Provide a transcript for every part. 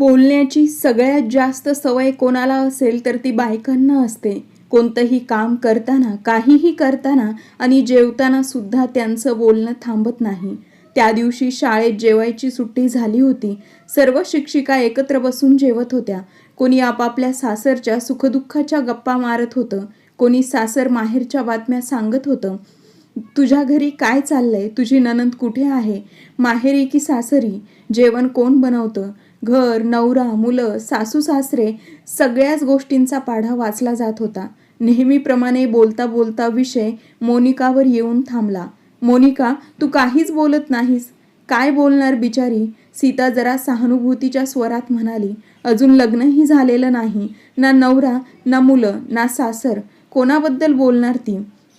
बोलण्याची सगळ्यात जास्त सवय कोणाला असेल तर ती बायकांना असते. कोणतंही काम करताना काहीही करताना आणि जेवताना सुद्धा त्यांचं बोलणं थांबत नाही. त्या दिवशी शाळेत जेवायची सुट्टी झाली होती. सर्व शिक्षिका एकत्र बसून जेवत होत्या. कोणी आपापल्या सासरच्या सुखदुःखाच्या गप्पा मारत होतं. कोणी सासर माहेरच्या बातम्या सांगत होतं. तुझ्या घरी काय चाललंय? तुझी ननंद कुठे आहे? माहेरी की सासरी? जेवण कोण बनवतं? घर नवरा मुलं सासू सासरे सगळ्याच गोष्टींचा पाढा वाचला जात होता. नेहमीप्रमाणे बोलता बोलता विषय मोनिकावर येऊन थांबला. मोनिका तू काहीच बोलत नाहीस. काय बोलणार बिचारी? सीता जरा सहानुभूतीच्या स्वरात म्हणाली. अजून लग्नही झालेलं नाही. ना नवरा ना मुलं ना सासर. कोणाबद्दल बोलणार ती?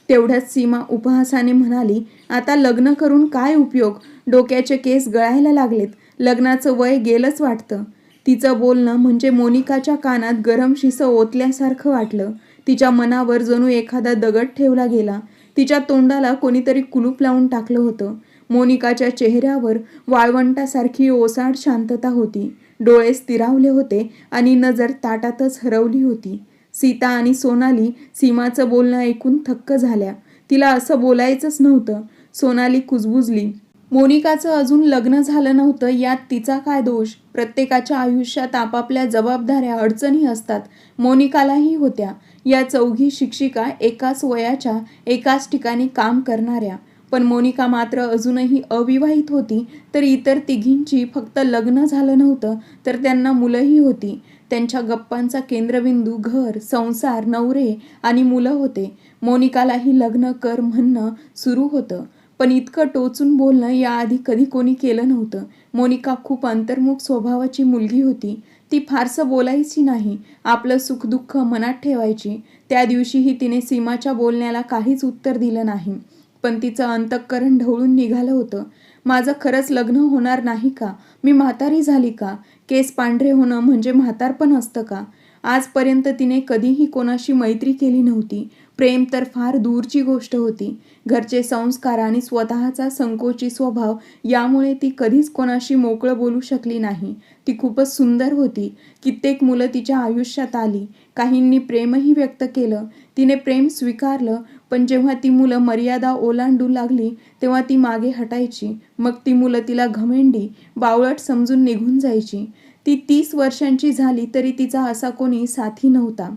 तेवढ्याच सीमा उपहासाने म्हणाली आता लग्न करून काय उपयोग? डोक्याचे केस गळायला लागलेत. लग्नाचं वय गेलंच वाटतं. तिचं बोलणं म्हणजे मोनिकाच्या कानात गरम शिसं ओतल्यासारखं वाटलं. तिच्या मनावर जणू एखादा दगड ठेवला गेला. तिच्या तोंडाला कोणीतरी कुलूप लावून टाकलं होतं. मोनिकाच्या चेहऱ्यावर वाळवंटासारखी ओसाड शांतता होती. डोळे स्थिरावले होते आणि नजर ताटातच हरवली होती. सीता आणि सोनाली सीमाचं बोलणं ऐकून थक्क झाल्या. तिला असं बोलायचंच नव्हतं. सोनाली कुजबुजली. मोनिकाचं अजून लग्न झालं नव्हतं यात तिचा काय दोष? प्रत्येकाच्या आयुष्यात आपापल्या जबाबदाऱ्या अडचणी असतात. मोनिकालाही होत्या. या चौघी शिक्षिका एकाच वयाच्या एकाच ठिकाणी काम करणाऱ्या. पण मोनिका मात्र अजूनही अविवाहित होती तर इतर तिघींची फक्त लग्न झालं नव्हतं तर त्यांना मुलंही होती. त्यांच्या गप्पांचा केंद्रबिंदू घर संसार नवरे आणि मुलं होते. मोनिकालाही लग्न कर म्हणणं सुरू होतं. पण इतकं टोचून बोलणं याआधी कधी कोणी केलं नव्हतं. मोनिका खूप अंतर्मुख स्वभावाची मुलगी होती. ती फारसं बोलायची नाही. आपलं सुखदुःख मनात ठेवायची. त्या दिवशीही तिने सीमाच्या बोलण्याला काहीच उत्तर दिलं नाही. पण तिचं अंतःकरण ढवळून निघालं होतं. माझं खरंच लग्न होणार नाही का? मी म्हातारी झाली का? केस पांढरे होणं म्हणजे म्हातारपण असतं का? आजपर्यंत तिने कधीही कोणाशी मैत्री केली नव्हती. प्रेम तर फार दूरची गोष्ट होती. घरचे संस्कार आणि स्वतःचा संकोची स्वभाव यामुळे ती कधीच कोणाशी मोकळं बोलू शकली नाही. ती खूपच सुंदर होती. कित्येक मुलं तिच्या आयुष्यात आली. काहींनी प्रेमही व्यक्त केलं. तिने प्रेम स्वीकारलं पण जेव्हा ती मुलं मर्यादा ओलांडू लागली तेव्हा ती मागे हटायची. मग ती मुलं तिला घमेंडी बावळट समजून निघून जायची. ती तीस वर्षांची झाली तरी तिचा असा कोणी साथी नव्हता.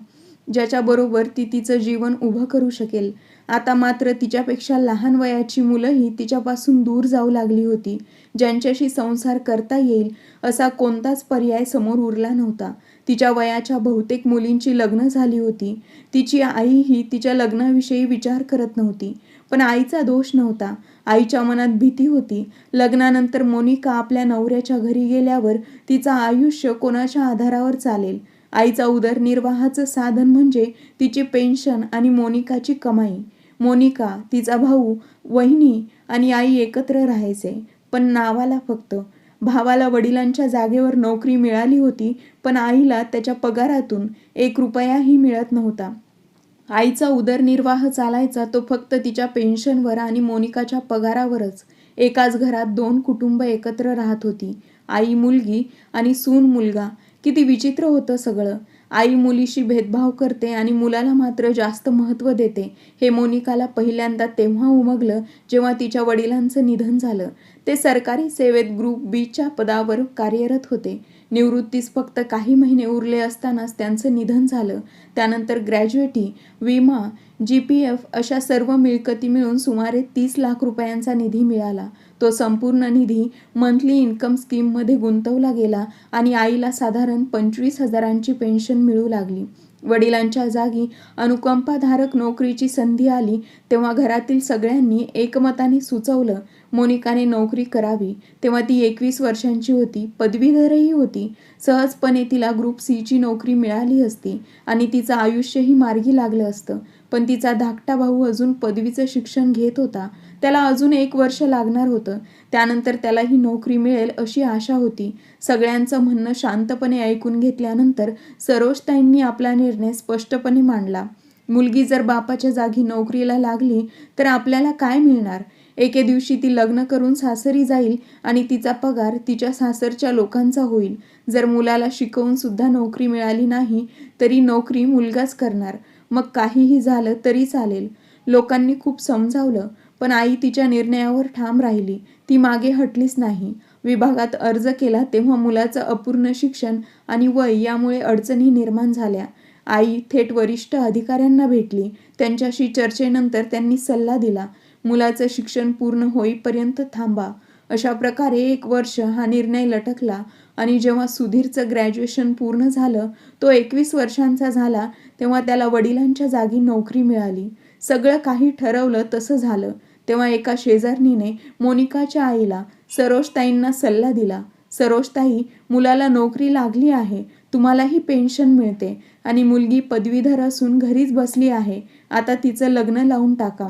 ज्याच्याबरोबर ती तिचं जीवन उभं करू शकेल. आता मात्र तिच्यापेक्षा लहान वयाची मुलंही तिच्यापासून दूर जाऊ लागली होती. ज्यांच्याशी संसार करता येईल असा कोणताच पर्याय समोर उरला नव्हता. तिच्या वयाच्या बहुतेक मुलींची लग्न झाली होती. तिची आईही तिच्या लग्नाविषयी विचार करत नव्हती. पण आईचा दोष नव्हता. आईच्या मनात भीती होती. लग्नानंतर मोनिका आपल्या नवऱ्याच्या घरी गेल्यावर तिचं आयुष्य कोणाच्या आधारावर चालेल? आईचा उदरनिर्वाहाचं साधन म्हणजे तिची पेन्शन आणि मोनिकाची कमाई. मोनिका तिचा भाऊ वहिनी आणि आई एकत्र राहायचे पण नावाला फक्त. भावाला वडिलांच्या जागेवर नोकरी मिळाली होती पण आईला त्याच्या पगारातून एक रुपयाही मिळत नव्हता. आईचा उदरनिर्वाह चालायचा तो फक्त तिच्या पेन्शनवर आणि मोनिकाच्या पगारावरच. एकाच घरात दोन कुटुंब एकत्र राहत होती. आई मुलगी आणि सून मुलगा. किती विचित्र होतं सगळं. आई मुलीशी भेदभाव करते आणि मुलाला मात्र जास्त महत्त्व देते. हे मोनिकाला पहिल्यांदा तेव्हा उमगलं जेव्हा तिच्या वडिलांचं निधन झालं. ते सरकारी सेवेत ग्रुप बीच्या पदावर कार्यरत होते. निवृत्तीस फक्त काही महिने उरले असतानाच त्यांचं निधन झालं. त्यानंतर ग्रॅज्युएटी विमा जी पी एफ अशा सर्व मिळकती मिळून सुमारे तीस लाख रुपयांचा निधी मिळाला. तो संपूर्ण निधी मंथली इन्कम स्कीममध्ये गुंतवला गेला आणि आईला साधारण पंचवीस हजारांची पेन्शन मिळू लागली. वडिलांच्या जागी अनुकंपाधारक नोकरीची संधी आली तेव्हा घरातील सगळ्यांनी एकमताने सुचवलं मोनिकाने नोकरी करावी. तेव्हा ती एकवीस वर्षांची होती पदवीधरही होती. सहजपणे तिला ग्रुप सीची नोकरी मिळाली असती आणि तिचं आयुष्यही मार्गी लागलं असतं. पण तिचा धाकटा भाऊ अजून पदवीचं शिक्षण घेत होता. त्याला अजून एक वर्ष लागणार होतं. त्यानंतर त्याला ही नोकरी मिळेल अशी आशा होती. सगळ्यांचं म्हणणं शांतपणे ऐकून घेतल्यानंतर सरोजताईंनी आपला निर्णय स्पष्टपणे मांडला. मुलगी जर बापाच्या जागी नोकरीला लागली तर आपल्याला काय मिळणार? एके दिवशी ती लग्न करून सासरी जाईल आणि तिचा पगार तिच्या सासरच्या लोकांचा होईल. जर मुलाला शिकवून सुद्धा नोकरी मिळाली नाही तरी नोकरी मुलगाच करणार. मग काहीही झालं तरी चालेल. लोकांनी खूप समजावलं. पण आई तिच्या निर्णयावर ठाम राहिली. ती मागे हटलीच नाही. विभागात अर्ज केला तेव्हा मुलाचं अपूर्ण शिक्षण आणि वय यामुळे अडचणी निर्माण झाल्या. आई थेट वरिष्ठ अधिकाऱ्यांना भेटली. त्यांच्याशी चर्चेनंतर त्यांनी सल्ला दिला मुलाचं शिक्षण पूर्ण होईपर्यंत थांबा अशा प्रकारे एक वर्ष हा निर्णय लटकला आणि जेव्हा सुधीरचं ग्रॅज्युएशन पूर्ण झालं तो एकवीस वर्षांचा झाला तेव्हा त्याला वडिलांच्या जागी नोकरी मिळाली. सगळं काही ठरवलं तसं झालं. तेव्हा एका शेजारणीने मोनिकाच्या आईला सरोजताईंना सल्ला दिला. सरोजताई मुलाला नोकरी लागली आहे. तुम्हालाही पेन्शन मिळते आणि मुलगी पदवीधर असून घरीच बसली आहे. आता तिचं लग्न लावून टाका.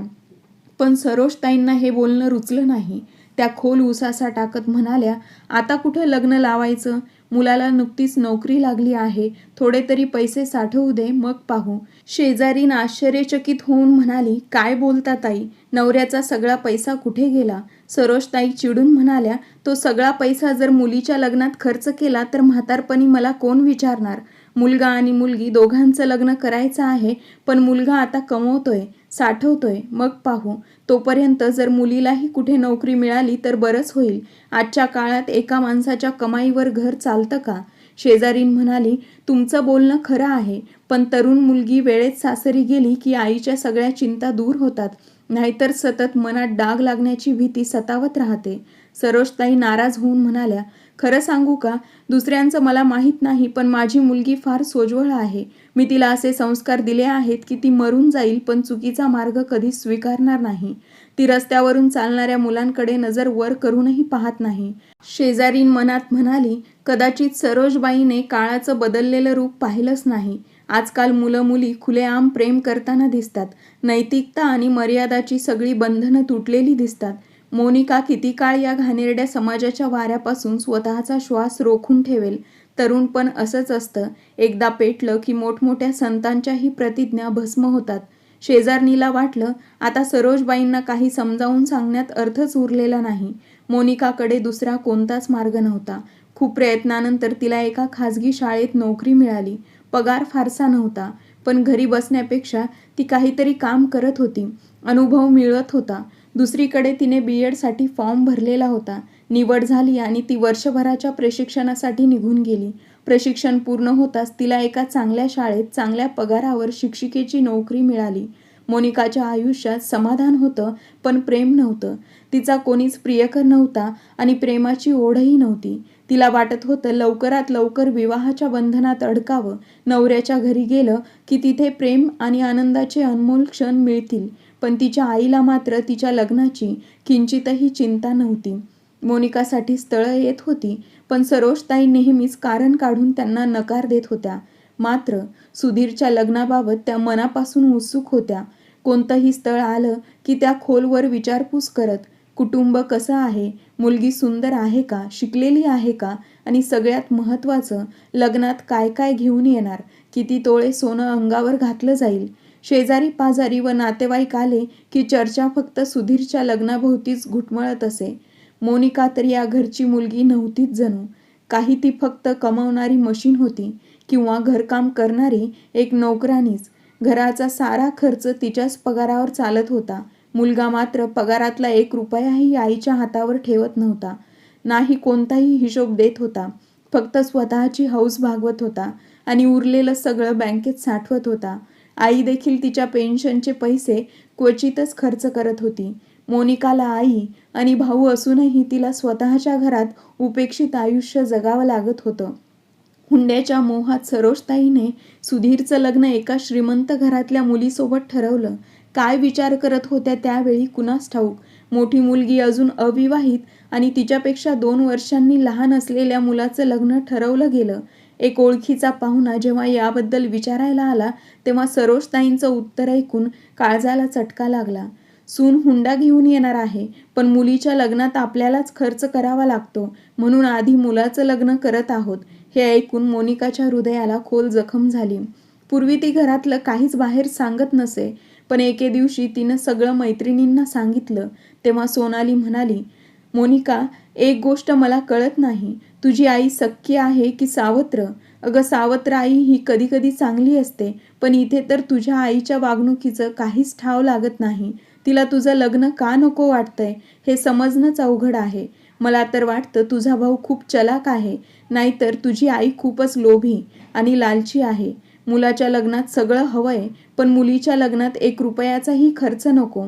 पण सरोजताईंना हे बोलणं रुचलं नाही. त्या खोल उसासा टाकत म्हणाल्या आता कुठं लग्न लावायचं? मुलाला नुकतीच नोकरी लागली आहे. थोडे तरी पैसे साठवू दे मग पाहू. शेजारीन आश्चर्यचकित होऊन म्हणाली काय बोलता ताई? नवऱ्याचा सगळा पैसा कुठे गेला? सरोजताई चिडून म्हणाल्या तो सगळा पैसा जर मुलीच्या लग्नात खर्च केला तर म्हातारपणी मला कोण विचारणार? मुलगा आणि मुलगी दोघांचं लग्न करायचं आहे पण मुलगा आता कमवतोय साठवतोय. मग पाहू. तोपर्यंत जर मुलीलाही कुठे नोकरी मिळाली तर बरंच होईल. आजच्या काळात एका माणसाच्या कमाईवर घर चालतं का? शेजारीन म्हणाली तुमचं बोलणं खरं आहे पण तरुण मुलगी वेळेत सासरी गेली की आईच्या सगळ्या चिंता दूर होतात. नाहीतर सतत मनात डाग लागण्याची भीती सतावत राहते. सरोजताई नाराज होऊन म्हणाल्या खरं सांगू का? दुसऱ्यांचं मला माहीत नाही पण माझी मुलगी फार सोज्वळ आहे. मी तिला असे संस्कार दिले आहेत की ती मरून जाईल पण चुकीचा मार्ग कधीच स्वीकारणार नाही. ती रस्त्यावरून चालणाऱ्या मुलांकडे नजर वर करूनही पाहत नाही. शेजारीन मनात म्हणाली कदाचित सरोजबाईने काळाचं बदललेलं रूप पाहिलंच नाही. आजकाल मुलं मुली खुलेआम प्रेम करताना दिसतात. नैतिकता आणि मर्यादाची सगळी बंधनं तुटलेली दिसतात. मोनिका किती काळ या घाणेरड्या समाजाच्या वाऱ्यापासून स्वतःचा श्वास रोखून ठेवेल? तरुण पण असंच असतं. एकदा पेटलं की मोठमोठ्या संतांच्याही प्रतिज्ञा भस्म होतात. शेजारणीला वाटलं आता सरोजबाईंना काही समजावून सांगण्यात अर्थच उरलेला नाही. मोनिकाकडे दुसरा कोणताच मार्ग नव्हता. खूप प्रयत्नानंतर तिला एका खाजगी शाळेत नोकरी मिळाली. पगार फारसा नव्हता पण घरी बसण्यापेक्षा ती काहीतरी काम करत होती. अनुभव मिळत होता. दुसरीकडे तिने बी एडसाठी फॉर्म भरलेला होता. निवड झाली आणि ती वर्षभराच्या प्रशिक्षणासाठी निघून गेली. प्रशिक्षण पूर्ण होताच तिला एका चांगल्या शाळेत चांगल्या पगारावर शिक्षिकेची नोकरी मिळाली. मोनिकाच्या आयुष्यात समाधान होतं पण प्रेम नव्हतं. तिचा कोणीच प्रियकर नव्हता आणि प्रेमाची ओढही नव्हती. तिला वाटत होतं लवकरात लवकर विवाहाच्या बंधनात अडकावं. नवऱ्याच्या घरी गेलं की तिथे प्रेम आणि आनंदाचे अनमोल क्षण मिळतील. पण तिच्या आईला मात्र तिच्या लग्नाची किंचितही चिंता नव्हती. मोनिकासाठी स्थळं येत होती पण सरोजताई नेहमीच कारण काढून त्यांना नकार देत होत्या. मात्र सुधीरच्या लग्नाबाबत त्या मनापासून उत्सुक होत्या. कोणतंही स्थळ आलं की त्या खोलवर विचारपूस करत कुटुंब कसं आहे? मुलगी सुंदर आहे का? शिकलेली आहे का? आणि सगळ्यात महत्त्वाचं लग्नात काय काय घेऊन येणार? किती तोळे सोनं अंगावर घातलं जाईल? शेजारी पाजारी व नातेवाईक आले की चर्चा फक्त सुधीरच्या लग्नाभोवतीच घुटमळत असे. मोनिका तर या घरची मुलगी नव्हतीच जणू. काही ती फक्त कमावणारी मशीन होती किंवा घरकाम करणारी एक नोकरानीच. घराचा सारा खर्च तिच्याच पगारावर चालत होता. मुलगा मात्र पगारातला एक रुपयाही आईच्या हातावर ठेवत नव्हता. नाही कोणताही हिशोब देत होता. फक्त स्वतःची हौस भागवत होता आणि उरलेलं सगळं बँकेत साठवत होता. आई देखील तिच्या पेन्शनचे पैसे क्वचितच खर्च करत होती. मोनिकाला आई आणि भाऊ असूनही तिला स्वतःच्या घरात उपेक्षित आयुष्य जगावं लागत होतं. हुंड्याच्या मोहात सरोजताईने सुधीरचं लग्न एका श्रीमंत घरातल्या मुलीसोबत ठरवलं. काय विचार करत होत्या त्यावेळी कुणास ठाऊक? मोठी मुलगी अजून अविवाहित आणि तिच्यापेक्षा दोन वर्षांनी लहान असलेल्या मुलाचं लग्न ठरवलं गेलं. एक ओळखीचा पाहुणा जेव्हा याबद्दल विचारायला आला तेव्हा सरोजताईंचं उत्तर ऐकून काळजाला चटका लागला. सून हुंडा घेऊन येणार आहे पण मुलीच्या लग्नात आपल्यालाच खर्च करावा लागतो म्हणून आधी मुलाचं लग्न करत आहोत हे ऐकून मोनिकाच्या हृदयाला खोल जखम झाली. पूर्वी ती घरातलं काहीच बाहेर सांगत नसे पण एके दिवशी तिनं सगळं मैत्रिणींना सांगितलं तेव्हा सोनाली म्हणाली मोनिका एक गोष्ट मला कळत नाही तुझी आई सख्खी आहे की सावत्र? अगं सावत्र आई ही कधी कधी चांगली असते पण इथे तर तुझ्या आईच्या वागणुकीचं काहीच ठाव लागत नाही. तिला तुझं लग्न का नको वाटतंय हे समजणंच अवघड आहे. मला तर वाटतं तुझा भाऊ खूप चलाक आहे नाहीतर तुझी आई खूपच लोभी आणि लालची आहे. मुलाच्या लग्नात सगळं हवंय पण मुलीच्या लग्नात एक रुपयाचाही खर्च नको.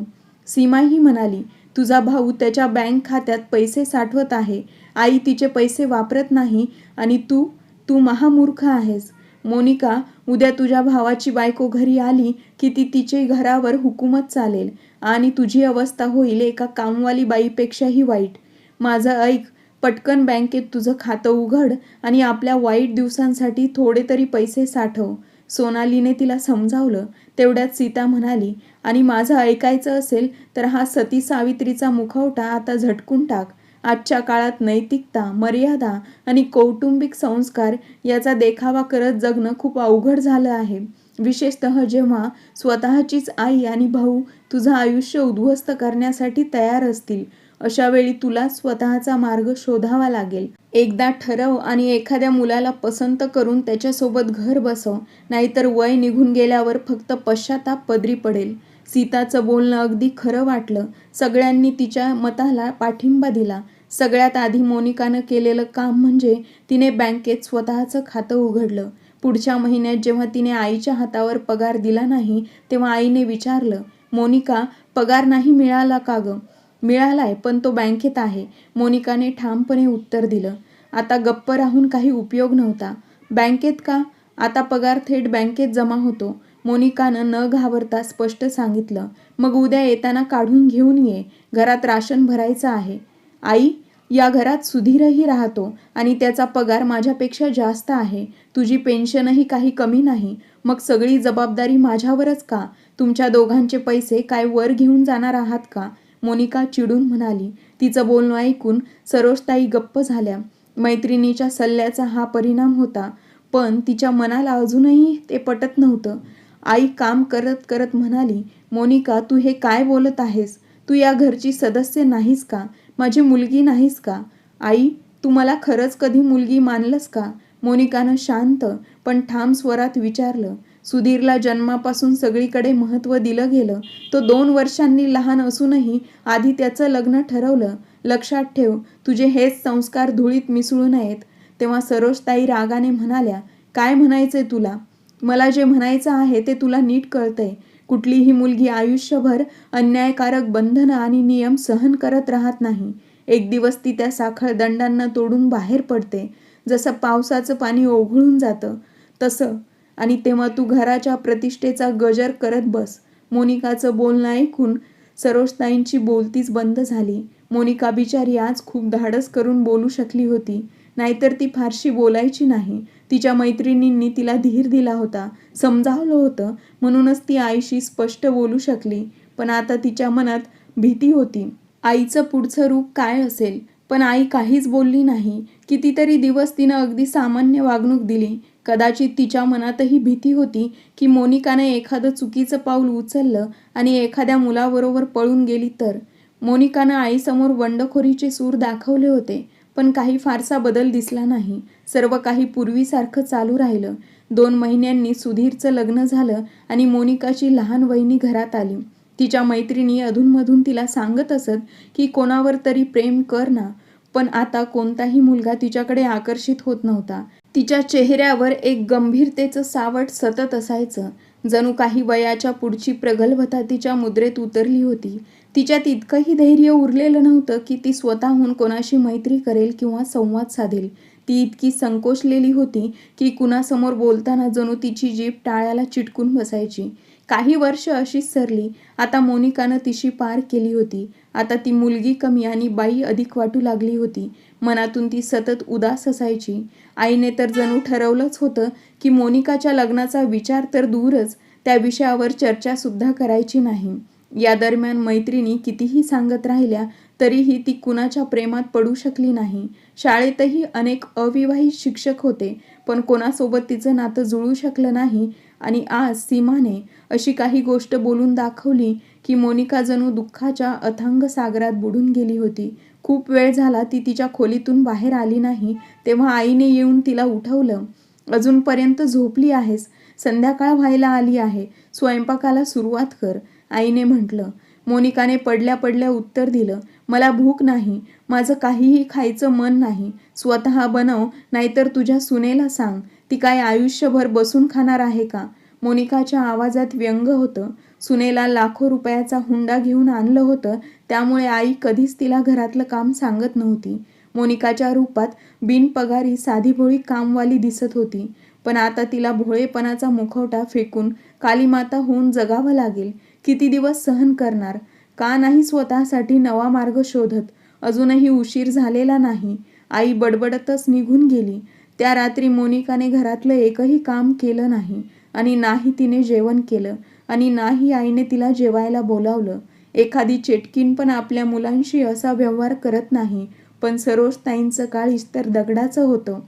सीमाही म्हणाली तुझा भाऊ त्याच्या बँक खात्यात पैसे साठवत आहे आई तिचे पैसे वापरत नाही आणि तू तू महामूर्ख आहेस. मोनिका उद्या तुझ्या भावाची बायको घरी आली की ती तिचे घरावर हुकूमत चालेल आणि तुझी अवस्था होईल एका कामवाली बाईपेक्षाही वाईट. माझं ऐक पटकन बँकेत तुझं खातं उघड आणि आपल्या वाईट दिवसांसाठी थोडे तरी पैसे साठव. सोनालीने तिला समजावलं. तेवढ्यात सीता म्हणाली आणि माझं ऐकायचं असेल तर हा सती सावित्रीचा मुखवटा आता झटकून टाक. आजच्या काळात नैतिकता मर्यादा आणि कौटुंबिक संस्कार याचा देखावा करत जगणं खूप अवघड झालं आहे. विशेषतः जेव्हा स्वतःचीच आई आणि भाऊ तुझं आयुष्य उद्ध्वस्त करण्यासाठी तयार असतील अशा वेळी तुला स्वतःचा मार्ग शोधावा लागेल. एकदा ठरव आणि एखाद्या मुलाला पसंत करून त्याच्यासोबत घर बसव नाहीतर वय निघून गेल्यावर फक्त पश्चाताप पदरी पडेल. सीताचं बोलणं अगदी खरं वाटलं. सगळ्यांनी तिच्या मताला पाठिंबा दिला. सगळ्यात आधी मोनिकानं केलेलं काम म्हणजे तिने बँकेत स्वतःचं खातं उघडलं. पुढच्या महिन्यात जेव्हा तिने आईच्या हातावर पगार दिला नाही तेव्हा आईने विचारलं मोनिका पगार नाही मिळाला का गं? मिळालाय पण तो बँकेत आहे. मोनिकाने ठामपणे उत्तर दिलं आता गप्प राहून काही उपयोग नव्हता. बँकेत का? आता पगार थेट बँकेत जमा होतो. मोनिकानं न घाबरता स्पष्ट सांगितलं मग उद्या येताना काढून घेऊन ये घरात राशन भरायचं आहे. आई या घरात सुधीरही राहतो आणि त्याचा पगार माझ्यापेक्षा जास्त आहे. तुझी पेन्शनही काही कमी नाही. मग सगळी जबाबदारी माझ्यावरच का? तुमच्या दोघांचे पैसे काय वर घेऊन जाणार आहात का? मोनिका चिडून म्हणाली. तिचं बोलणं ऐकून सरोजताई गप्प झाल्या. मैत्रिणीच्या सल्ल्याचा हा परिणाम होता पण तिच्या मनाला अजूनही ते पटत नव्हतं. आई काम करत करत म्हणाली मोनिका तू हे काय बोलत आहेस? तू या घरची सदस्य नाहीस का? माझी मुलगी नाहीस का? आई तू मला खरंच कधी मुलगी मानलंस का? मोनिकानं शांत पण ठाम स्वरात विचारलं. सुधीरला जन्मापासून सगळीकडे महत्त्व दिलं गेलं. तो दोन वर्षांनी लहान असूनही आधी त्याचं लग्न ठरवलं. लक्षात ठेव तुझे हेच संस्कार धुळीत मिसळू नयेत तेव्हा सरोजताई रागाने म्हणाल्या काय म्हणायचंय तुला? मला जे म्हणायचं आहे ते तुला नीट कळतंय. कुठलीही मुलगी आयुष्यभर अन्यायकारक बंधनं आणि नियम सहन करत राहत नाही. एक दिवस ती त्या साखळ दंडांना तोडून बाहेर पडते. जसं पावसाचं पाणी ओघळून जातं तसं. आणि तेव्हा तू घराच्या प्रतिष्ठेचा गजर करत बस. मोनिकाचं बोलणं ऐकून सरोजताईंची बोलतीच बंद झाली. मोनिका बिचारी आज खूप धाडस करून बोलू शकली होती. नाहीतर ती फारशी बोलायची नाही. तिच्या मैत्रिणींनी तिला धीर दिला होता. समजावलं होतं. म्हणूनच ती आईशी स्पष्ट बोलू शकली. पण आता तिच्या मनात भीती होती. आईचं पुढचं रूप काय असेल? पण आई काहीच बोलली नाही. कितीतरी दिवस तिनं अगदी सामान्य वागणूक दिली. कदाचित तिच्या मनातही भीती होती की मोनिकाने एखादं चुकीचं पाऊल उचललं आणि एखाद्या मुलाबरोबर पळून गेली तर. मोनिकानं आईसमोर बंडखोरीचे सूर दाखवले होते. पण काही फारसा बदल दिसला नाही. सर्व काही पूर्वीसारखं चालू राहिलं. दोन महिन्यांनी सुधीरचं लग्न झालं आणि मोनिकाची लहान वहिनी घरात आली. तिच्या मैत्रिणी अधूनमधून तिला सांगत असत की कोणावर तरी प्रेम कर ना. पण आता कोणताही मुलगा तिच्याकडे आकर्षित होत नव्हता. तिच्या चेहऱ्यावर एक गंभीरतेचं सावट सतत असायचं. जणू काही वयाच्या पुढची प्रगल्भता तिच्या मुद्रेत उतरली होती. तिच्यात इतकंही धैर्य उरलेलं नव्हतं की ती स्वतःहून कोणाशी मैत्री करेल किंवा संवाद साधेल. ती इतकी संकोचलेली होती की कुणासमोर बोलताना जणू तिची जीभ टाळ्याला चिटकून बसायची. काही वर्ष अशीच सरली. आता मोनिकानं तिशी पार केली होती. आता ती मुलगी कमी आणि बाई अधिक वाटू लागली होती. मनातून ती सतत उदास असायची. आईने तर जणू ठरवलंच होतं की मोनिकाच्या लग्नाचा विचार तर दूरच त्या विषयावर चर्चासुद्धा करायची नाही. या दरम्यान मैत्रिणी कितीही सांगत राहिल्या तरीही ती कुणाच्या प्रेमात पडू शकली नाही. शाळेतही अनेक अविवाहित शिक्षक होते पण कोणासोबत तिचं नातं जुळू शकलं नाही आणि आज सीमाने अशी काही गोष्ट बोलून दाखवली की मोनिका जणू दुःखाच्या अथांग सागरात बुडून गेली होती. खूप वेळ झाला ती तिच्या खोलीतून बाहेर आली नाही तेव्हा आईने येऊन तिला उठवलं. अजूनपर्यंत झोपली आहेस. संध्याकाळ व्हायला आली आहे. स्वयंपाकाला सुरुवात कर. आईने म्हटलं मोनिकाने पडल्या पडल्या उत्तर दिलं मला भूक नाही माझं काहीही खायचं मन नाही स्वतः बनव नाहीतर तुझ्या सुनेला सांग ती काय आयुष्यभर बसून खाणार आहे का? मोनिकाच्या आवाजात व्यंग होतं. सुनेला लाखो रुपयाचा हुंडा घेऊन आणलं होतं त्यामुळे आई कधीच तिला घरातलं काम सांगत नव्हती. मोनिकाच्या रूपात बिनपगारी साधीभोळी कामवाली दिसत होती पण आता तिला भोळेपणाचा मुखवटा फेकून कालीमाता होऊन जगावं लागेल. किती दिवस सहन करणार? का नाही स्वतःसाठी नवा मार्ग शोधत? अजूनही उशीर झालेला नाही. आई बडबडतच निघून गेली. त्या रात्री मोनिकाने घरातलं एकही काम केलं नाही आणि नाही तिने जेवण केलं आणि नाही आईने तिला जेवायला बोलावलं. एखादी चेटकीन पण आपल्या मुलांशी असा व्यवहार करत नाही पण सरोजताईंचं काळीच तर दगडाचं होतं.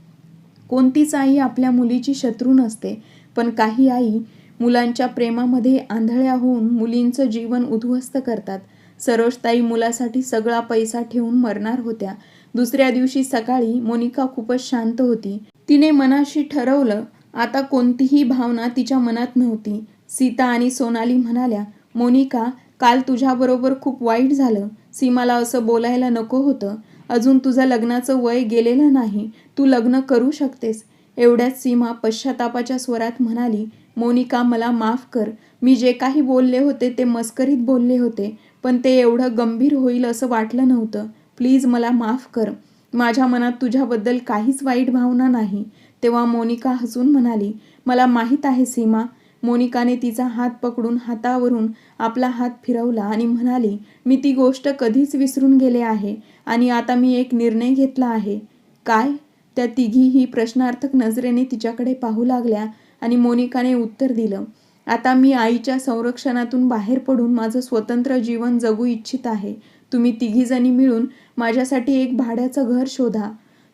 कोणतीच आई आपल्या मुलीची शत्रू नसते पण काही आई मुलांच्या प्रेमामध्ये आंधळ्या होऊन मुलींचं जीवन उद्ध्वस्त करतात. सरोजताई मुलासाठी सगळा पैसा ठेवून मरणार होत्या. दुसऱ्या दिवशी सकाळी मोनिका खूपच शांत होती. तिने मनाशी ठरवलं आता कोणतीही भावना तिच्या मनात नव्हती. सीता आणि सोनाली म्हणाल्या मोनिका काल तुझ्याबरोबर खूप वाईट झालं. सीमाला असं बोलायला नको होतं. अजून तुझं लग्नाचं वय गेलेलं नाही. तू लग्न करू शकतेस. एवढ्याच सीमा पश्चातापाच्या स्वरात म्हणाली मोनिका मला माफ कर. मी जे काही बोलले होते ते मस्करीत बोलले होते पण ते एवढं गंभीर होईल असं वाटलं नव्हतं. प्लीज मला माफ कर. माझ्या मनात तुझ्याबद्दल काहीच वाईट भावना नाही. तेव्हा मोनिका हसून म्हणाली मला माहीत आहे सीमा. मोनिकाने तिचा हात पकडून हातावरून आपला हात फिरवला आणि म्हणाली मी ती गोष्ट कधीच विसरून गेले आहे आणि आता मी एक निर्णय घेतला आहे. काय? त्या तिघीही प्रश्नार्थक नजरेने तिच्याकडे पाहू लागल्या. आणि मोनिकाने उत्तर दिलं आता मी आईच्या संरक्षणातून बाहेर पडून माझं स्वतंत्र जीवन जगू इच्छित आहे. तुम्ही तिघीजणी मिळून माझ्यासाठी एक भाड्याचं घर शोधा.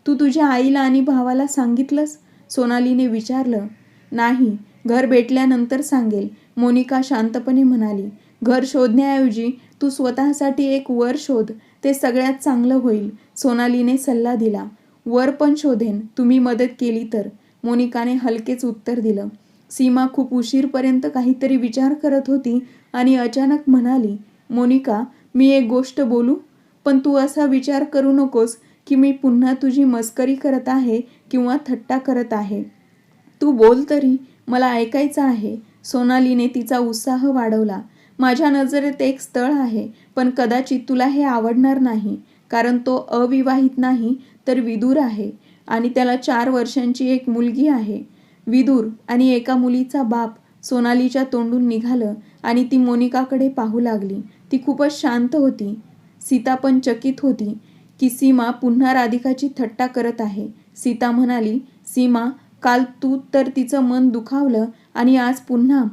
तू तुझ्या आईला आणि भावाला सांगितलंस? सोनालीने विचारलं. नाही घर भेटल्यानंतर सांगेल मोनिका शांतपणे म्हणाली. घर शोधण्याऐवजी तू स्वतःसाठी एक वर शोध ते सगळ्यात चांगलं होईल सोनालीने सल्ला दिला. वर पण शोधेन तुम्ही मदत केली तर. मोनिकाने हलकेच उत्तर दिलं. सीमा खूप उशीरपर्यंत काहीतरी विचार करत होती आणि अचानक म्हणाली मोनिका मी एक गोष्ट बोलू? पण तू असा विचार करू नकोस की मी पुन्हा तुझी मस्करी करत आहे किंवा थट्टा करत आहे. तू बोल तरी मला ऐकायचं आहे. सोनालीने तिचा उत्साह वाढवला. माझ्या नजरेत एक स्थळ आहे पण कदाचित तुला हे आवडणार नाही कारण तो अविवाहित नाही तर विदूर आहे. आणि त्याला चार वर्षांची एक मुलगी आहे. विदूर आणि एका मुलीचा बाप सोनालीच्या तोंडून निघालं आणि ती मोनिकाकडे पाहू लागली. ती खूपच शांत होती. सीता पण चकित होती की सीमा पुन्हा राधिकाची थट्टा करत आहे. सीता म्हणाली सीमा काल तू तर तिचं मन दुखावलं आणि आज पुन्हा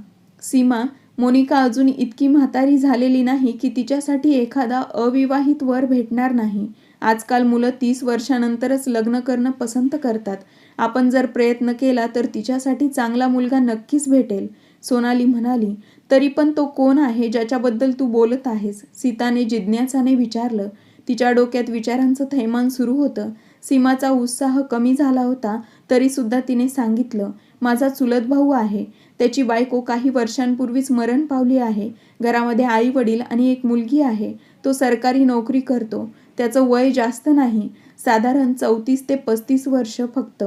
सीमा मोनिका अजून इतकी म्हातारी झालेली नाही की तिच्यासाठी एखादा अविवाहित वर भेटणार नाही. आजकाल मुलं तीस वर्षानंतरच लग्न करणं पसंत करतात. आपण जर प्रयत्न केला तर तिच्यासाठी चांगला मुलगा नक्कीच भेटेल. सोनाली म्हणाली तरी पण तो कोण आहे ज्याच्याबद्दल तू बोलत आहेस? सीताने जिज्ञासाने विचारलं. तिच्या डोक्यात विचारांचं थैमान सुरू होतं. सीमाचा उत्साह कमी झाला होता तरीसुद्धा तिने सांगितलं माझा चुलत भाऊ आहे. त्याची बायको काही वर्षांपूर्वीच मरण पावली आहे. घरामध्ये आई वडील आणि एक मुलगी आहे. तो सरकारी नोकरी करतो. त्याचं वय जास्त नाही. साधारण चौतीस ते पस्तीस वर्ष फक्त.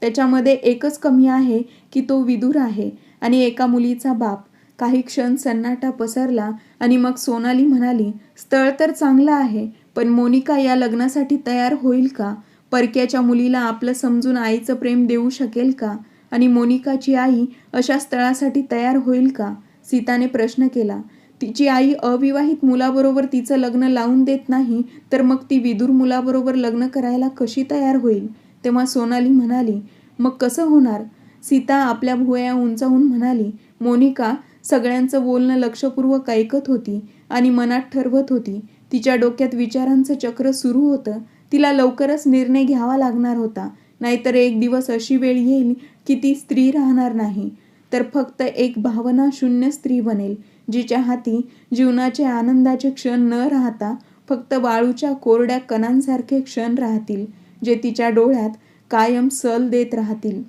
त्याच्यामध्ये एकच कमी आहे की तो विदूर आहे आणि एका मुलीचा बाप. काही क्षण सन्नाटा पसरला आणि मग सोनाली म्हणाली स्थळ तर चांगलं आहे पण मोनिका या लग्नासाठी तयार होईल का? परक्याच्या मुलीला आपलं समजून आईचं प्रेम देऊ शकेल का? आणि मोनिकाची आई अशा स्थळासाठी तयार होईल का? सीताने प्रश्न केला. तिची आई अविवाहित मुलाबरोबर तिचं लग्न लावून देत नाही तर मग ती विदूर मुलाबरोबर लग्न करायला कशी तयार होईल? तेव्हा सोनाली म्हणाली मग कसं होणार? सीता आपल्या भुवया उंचावून म्हणाली मोनिका सगळ्यांचं बोलणं लक्षपूर्वक ऐकत होती आणि मनात ठरवत होती. तिच्या डोक्यात विचारांचं चक्र सुरू होतं. तिला लवकरच निर्णय घ्यावा लागणार होता. नाहीतर एक दिवस अशी वेळ येईल की ती स्त्री राहणार नाही. तर फक्त एक भावना शून्य स्त्री बनेल. जिच्या हाती जीवनाचे आनंदाचे क्षण न राहता फक्त वाळूच्या कोरड्या कणांसारखे क्षण राहतील जे तिच्या डोळ्यात कायम सल देत राहतील.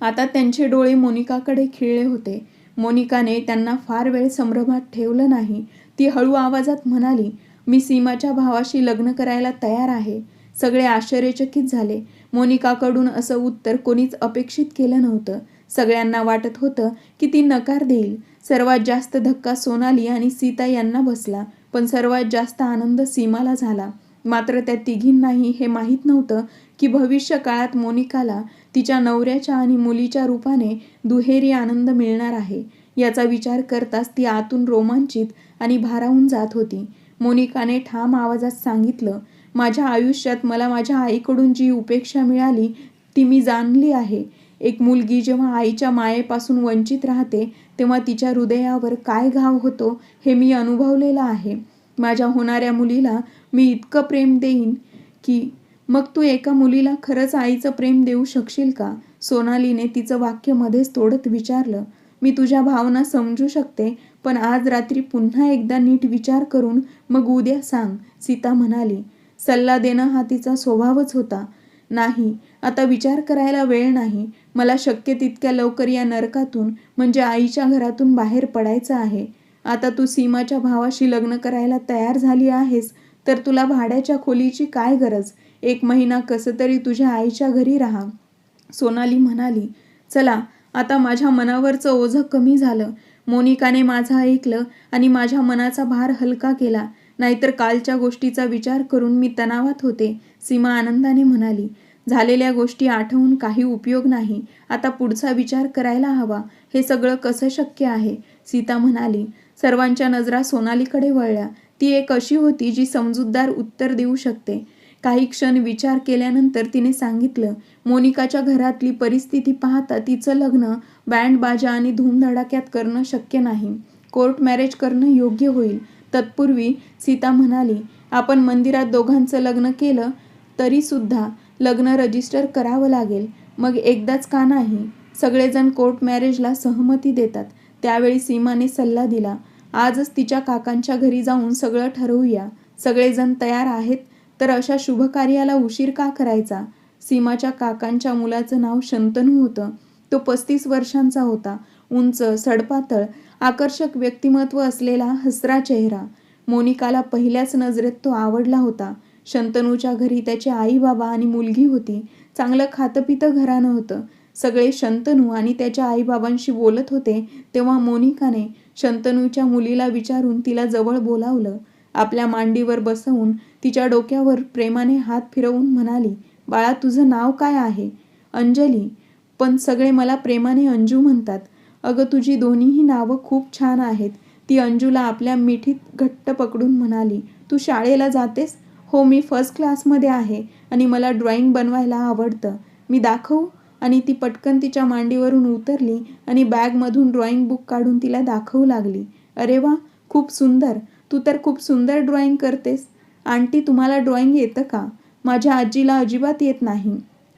आता त्यांचे डोळे मोनिकाकडे खिळले होते. मोनिकाने त्यांना फार वेळ संभ्रमात ठेवलं नाही. ती हळू आवाजात म्हणाली मी सीमाच्या भावाशी लग्न करायला तयार आहे. सगळे आश्चर्यचकित झाले. मोनिकाकडून असं उत्तर कोणीच अपेक्षित केलं नव्हतं. सगळ्यांना वाटत होतं की ती नकार देईल. सर्वात जास्त धक्का सोनाली आणि सीता यांना बसला पण सर्वात जास्त आनंद सीमाला झाला. मात्र त्या तिघींनाही हे माहीत नव्हतं की भविष्य काळात मोनिकाला तिच्या नवऱ्याच्या आणि मुलीच्या रूपाने दुहेरी आनंद मिळणार आहे. याचा विचार करताच ती आतून रोमांचित आणि भारावून जात होती. मोनिकाने ठाम आवाजात सांगितलं माझ्या आयुष्यात मला माझ्या आईकडून जी उपेक्षा मिळाली ती मी जाणली आहे. एक मुलगी जेव्हा आईच्या मायेपासून वंचित राहते तेव्हा तिच्या हृदयावर काय घाव होतो हे मी अनुभवलेलं आहे. माझ्या होणाऱ्या मुलीला मी इतकं प्रेम देईन की मग तू एका मुलीला खरंच आईचं प्रेम देऊ शकशील का? सोनालीने तिचं वाक्य मध्येच तोडत विचारलं. मी तुझ्या भावना समजू शकते पण आज रात्री पुन्हा एकदा नीट विचार करून मग उद्या सांग सीता म्हणाली. सल्ला देणं हा तिचा स्वभावच होता. नाही. आता विचार करायला वेळ नाही. मला शक्य तितक्या लवकर या नरकातून म्हणजे आईच्या घरातून बाहेर पडायचं आहे. आता तू सीमाच्या भावाशी लग्न करायला तयार झाली आहेस तर तुला भाड्याच्या खोलीची काय गरज? एक महिना कसं तरी तुझ्या आईच्या घरी राहा. सोनाली म्हणाली चला आता माझ्या मनावरचं ओझं कमी झालं. मोनिकाने माझं ऐकलं आणि माझ्या मनाचा भार हलका केला. नाहीतर कालच्या गोष्टीचा विचार करून मी तणावात होते सीमा आनंदाने म्हणाली. झालेल्या गोष्टी आठवून काही उपयोग नाही. आता पुढचा विचार करायला हवा. हे सगळं कसं शक्य आहे? सीता म्हणाली. सर्वांच्या नजरा सोनालीकडे वळल्या. ती एक अशी होती जी समजूतदार उत्तर देऊ शकते. काही क्षण विचार केल्यानंतर तिने सांगितलं मोनिकाच्या घरातली परिस्थिती पाहता तिचं लग्न बँड बाजा आणि धूमधडाक्यात करणं शक्य नाही. कोर्ट मॅरेज करणं योग्य होईल. तत्पूर्वी सीता म्हणाली आपण मंदिरात दोघांचं लग्न केलं तरीसुद्धा लग्न रजिस्टर करावं लागेल. मग एकदाच का नाही? सगळेजण कोर्ट मॅरेजला सहमती देतात. त्यावेळी सीमाने सल्ला दिला आजच तिच्या काकांच्या घरी जाऊन सगळं ठरवूया. सगळेजण तयार आहेत तर अशा शुभकार्याला उशीर का करायचा? सीमाच्या काकांच्या मुलाचं नाव शंतनू होतं. तो पस्तीस वर्षांचा होता. उंच सडपातळ आकर्षक व्यक्तिमत्व असलेला हसरा चेहरा. मोनिकाला पहिल्याच नजरेत तो आवडला होता. शंतनूच्या घरी त्याचे आई बाबा आणि मुलगी होती. चांगलं खातंपितं घरानं होतं. सगळे शंतनू आणि त्याच्या आईबाबांशी बोलत होते तेव्हा मोनिकाने शंतनूच्या मुलीला विचारून तिला जवळ बोलावलं. आपल्या मांडीवर बसवून तिच्या डोक्यावर प्रेमाने हात फिरवून म्हणाली बाळा तुझं नाव काय आहे? अंजली. पण सगळे मला प्रेमाने अंजू म्हणतात. अगं तुझी दोन्हीही नावं खूप छान आहेत. ती अंजूला आपल्या मिठीत घट्ट पकडून म्हणाली तू शाळेला जातेस? हो मी फर्स्ट क्लासमध्ये आहे आणि मला ड्रॉईंग बनवायला आवडतं. मी दाखवू? आणि ती पटकन तिच्या मांडीवरून उतरली आणि बॅगमधून ड्रॉइंग बुक काढून तिला दाखवू लागली. अरे वा खूप सुंदर. तू तर खूप सुंदर ड्रॉइंग करतेस. आंटी तुम्हाला ड्रॉइंग येतं का? माझ्या आजीला अजिबात येत नाही.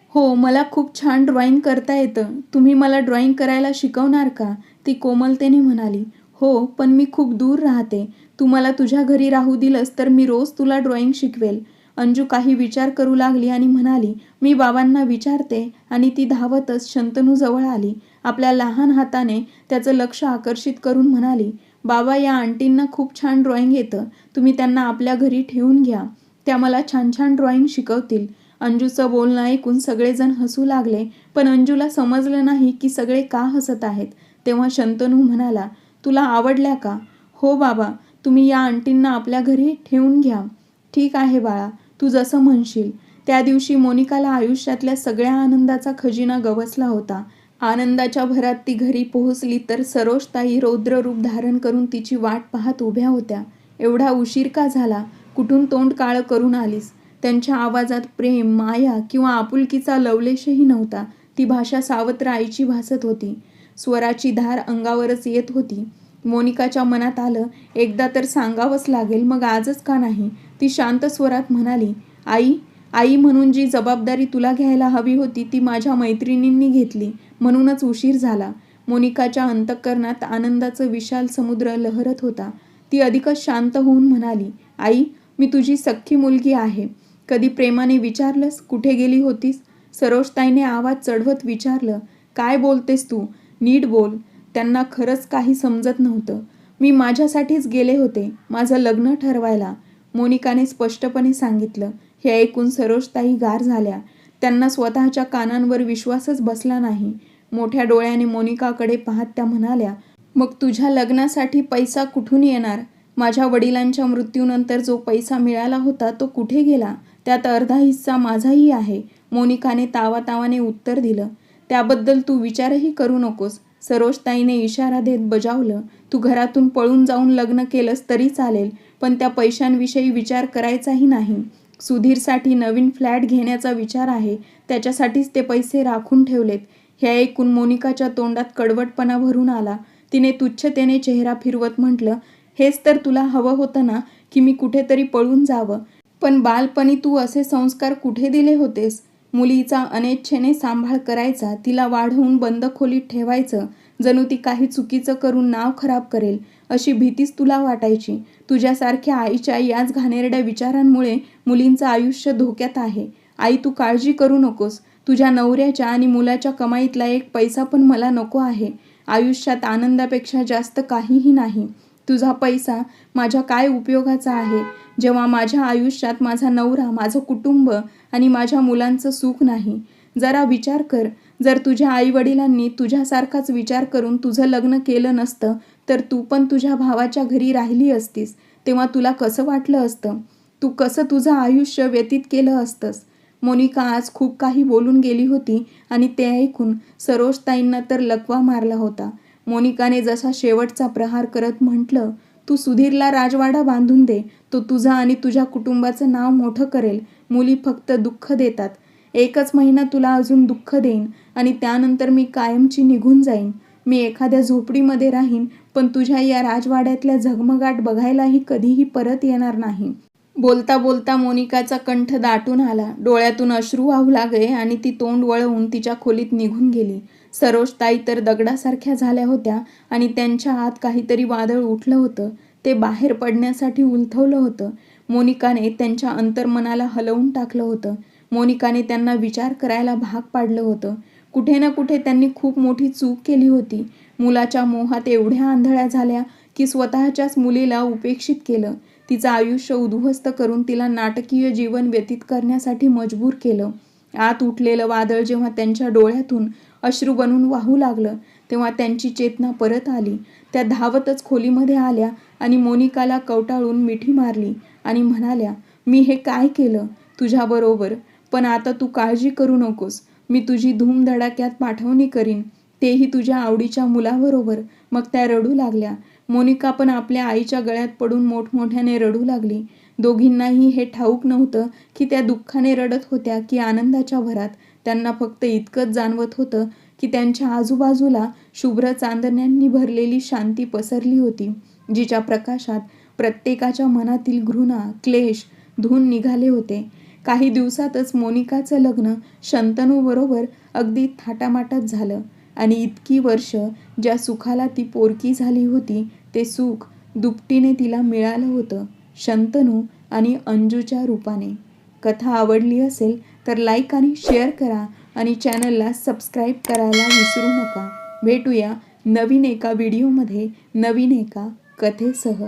हो मला खूप छान ड्रॉइंग करता येतं. तुम्ही मला ड्रॉइंग करायला शिकवणार का? ती कोमलतेने म्हणाली. हो पण मी खूप दूर राहते. तू मला तुझ्या घरी राहू दिलंस तर मी रोज तुला ड्रॉइंग शिकवेल. अंजू काही विचार करू लागली आणि म्हणाली मी बाबांना विचारते. आणि ती धावतच शंतनूजवळ आली. आपल्या लहान हाताने त्याचं लक्ष आकर्षित करून म्हणाली बाबा या आंटींना खूप छान ड्रॉइंग येतं. तुम्ही त्यांना आपल्या घरी ठेवून घ्या. त्या मला छान छान ड्रॉइंग शिकवतील. अंजूचं बोलणं ऐकून सगळेजण हसू लागले पण अंजूला समजलं नाही की सगळे का हसत आहेत. तेव्हा शंतनू म्हणाला तुला आवडल्या का? हो बाबा. तुम्ही या आंटींना आपल्या घरी ठेवून घ्या. ठीक आहे बाळा तू जसं म्हणशील. त्या दिवशी मोनिकाला आयुष्यातल्या सगळ्या आनंदाचा खजिना गवसला होता. आनंदाच्या भरात ती घरी पोहोचली तर सरोजताई रौद्र रूप धारण करून तिची वाट पाहत उभ्या होत्या. एवढा उशीर का झाला? कुठून तोंड काळं करून आलीस? त्यांच्या आवाजात प्रेम माया किंवा आपुलकीचा लवलेशही नव्हता. ती भाषा सावत्र आईची भासत होती. स्वराची धार अंगावरच येत होती. मोनिकाच्या मनात आलं एकदा तर सांगावंच लागेल मग आजच का नाही? ती शांत स्वरात म्हणाली आई आई म्हणून जी जबाबदारी तुला घ्यायला हवी होती ती माझ्या मैत्रिणींनी घेतली म्हणूनच उशीर झाला. मोनिकाच्या अंतःकरणात आनंदाचं विशाल समुद्र लहरत होता. ती अधिकच शांत होऊन म्हणाली आई मी तुझी सख्खी मुलगी आहे. कधी प्रेमाने विचारलंस कुठे गेली होतीस? सरोजताईने आवाज चढवत विचारलं काय बोलतेस तू? नीट बोल. त्यांना खरंच काही समजत नव्हतं. मी माझ्यासाठीच गेले होते माझं लग्न ठरवायला मोनिकाने स्पष्टपणे सांगितलं. हे ऐकून सरोजताई गार झाल्या. त्यांना स्वतःच्या कानांवर विश्वासच बसला नाही. मोठ्या डोळ्याने मोनिकाकडे पाहत त्या म्हणाल्या मग तुझ्या लग्नासाठी पैसा कुठून येणार? माझ्या वडिलांच्या मृत्यूनंतर जो पैसा मिळाला होता तो कुठे गेला? त्यात अर्धा हिस्सा माझाही आहे. मोनिकाने तावातावाने उत्तर दिलं त्याबद्दल तू विचारही करू नकोस. सरोजताईने इशारा देत बजावलं तू घरातून पळून जाऊन लग्न केलंस तरी चालेल पण त्या पैशांविषयी विचार करायचाही नाही. सुधीरसाठी नवीन फ्लॅट घेण्याचा विचार आहे त्याच्यासाठीच ते पैसे राखून ठेवलेत. हे ऐकून मोनिकाच्या तोंडात कडवटपणा भरून आला. तिने तुच्छतेने चेहरा फिरवत म्हटलं हेच तर तुला हवं होतं ना की मी कुठेतरी पळून जावं. पण बालपणी तू असे संस्कार कुठे दिले होतेस? मुलीचा अनेच्छेने सांभाळ करायचा तिला वाढवून बंद खोलीत ठेवायचं जणू ती काही चुकीचं करून नाव खराब करेल अशी भीतीच तुला वाटायची. तुझ्यासारख्या आईच्या याच घाणेरड्या विचारांमुळे मुलींचं आयुष्य धोक्यात आहे. आई तू काळजी करू नकोस. तुझ्या नवऱ्याच्या आणि मुलाच्या कमाईतला एक पैसा पण मला नको आहे. आयुष्यात आनंदापेक्षा जास्त काहीही नाही. तुझा पैसा माझ्या काय उपयोगाचा आहे? जेव्हा माझ्या आयुष्यात माझा नवरा माझं कुटुंब आणि माझ्या मुलांचं सुख नाही. जरा विचार कर. जर तुझ्या आईवडिलांनी तुझ्यासारखाच विचार करून तुझं लग्न केलं नसतं तर तू पण तुझ्या भावाच्या घरी राहिली असतीस. तेव्हा तुला कसं वाटलं असतं? तू कसं तुझं आयुष्य व्यतीत केलं असतंस? मोनिका आज खूप काही बोलून गेली होती आणि ते ऐकून सरोजताईंना तर लकवा मारला होता. मोनिकाने जसा शेवटचा प्रहार करत म्हटलं तू सुधीरला राजवाडा बांधून दे. तो तुझा आणि तुझ्या कुटुंबाचं नाव मोठं करेल. मुली फक्त दुःख देतात. एकच महिना तुला अजून दुःख देईन आणि त्यानंतर मी कायमची निघून जाईन. मी एखाद्या झोपडीमध्ये राहीन पण तुझ्या या राजवाड्यातल्या झगमगाट बघायलाही कधीही परत येणार नाही. बोलता बोलता मोनिकाचा कंठ दाटून आला. डोळ्यातून अश्रू वाहू लागले आणि ती तोंड वळवून तिच्या खोलीत निघून गेली. सरोजताई तर दगडासारख्या झाल्या होत्या आणि त्यांच्या आत काहीतरी वादळ उठलं होतं. ते बाहेर पडण्यासाठी उलथवलं होतं. मोनिकाने त्यांच्या अंतर्मनाला हलवून टाकलं होतं. मोनिकाने त्यांना विचार करायला भाग पाडलं होतं. कुठे ना कुठे त्यांनी खूप मोठी चूक केली होती. मुलाच्या मोहात एवढ्या आंधळ्या झाल्या की स्वतःच्याच मुलीला उपेक्षित केलं. तिचं आयुष्य उद्ध्वस्त करून तिला नाटकीय जीवन व्यतीत करण्यासाठी मजबूर केलं. आत उठलेलं वादळ जेव्हा त्यांच्या डोळ्यातून अश्रू बनून वाहू लागलं तेव्हा त्यांची चेतना परत आली. त्या धावतच खोलीमध्ये आल्या आणि मोनिकाला कवटाळून मिठी मारली. आणि म्हणाल्या मी हे काय केलं? तुझ्याबरोबर. पण आता तू काळजी करू नकोस. मी तुझी धूमधडाक्यात पाठवणी करीन. तेही तुझ्या आवडीच्या मुलाबरोबर. मग त्या रडू लागल्या. मोनिका पण आपल्या आईच्या गळ्यात पडून मोठमोठ्याने रडू लागली. दोघींनाही हे ठाऊक नव्हतं की त्या दुःखाने रडत होत्या की आनंदाच्या भरात. त्यांना फक्त इतकंच जाणवत होतं की त्यांच्या आजूबाजूला शुभ्र चांदण्यांनी भरलेली शांती पसरली होती जिच्या प्रकाशात प्रत्येकाच्या मनातील घृणा क्लेश धून निघाले होते. काही दिवसातच मोनिकाचं लग्न शंतनूबरोबर अगदी थाटामाटात झालं आणि इतकी वर्ष ज्या सुखाला ती पोरकी झाली होती ते सुख दुपटीने तिला मिळालं होतं शंतनू आणि अंजूच्या रूपाने. कथा आवडली असेल तर लाईक आणि शेअर करा आणि चॅनलला सबस्क्राईब करायला विसरू नका. भेटूया नवीन एका व्हिडिओमध्ये नवीन एका कथेसह.